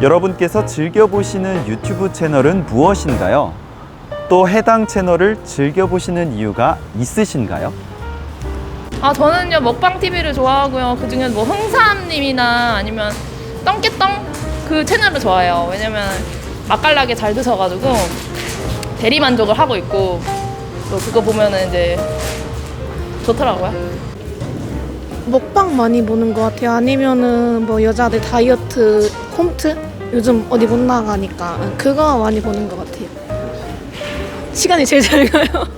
여러분께서 즐겨보시는 유튜브 채널은 무엇인가요? 또 해당 채널을 즐겨보시는 이유가 있으신가요? 아 저는요 먹방 TV를 좋아하고요. 그 중에 뭐 흥삼님이나 아니면 떵깨떵 그 채널을 좋아해요. 왜냐면 맛깔나게 잘 드셔가지고 대리 만족을 하고 있고 또 그거 보면은 이제 좋더라고요. 먹방 많이 보는 것 같아요. 아니면은 뭐 여자들 다이어트 홈트 요즘 어디 못 나가니까 그거 많이 보는 것 같아요. 시간이 제일 잘 가요.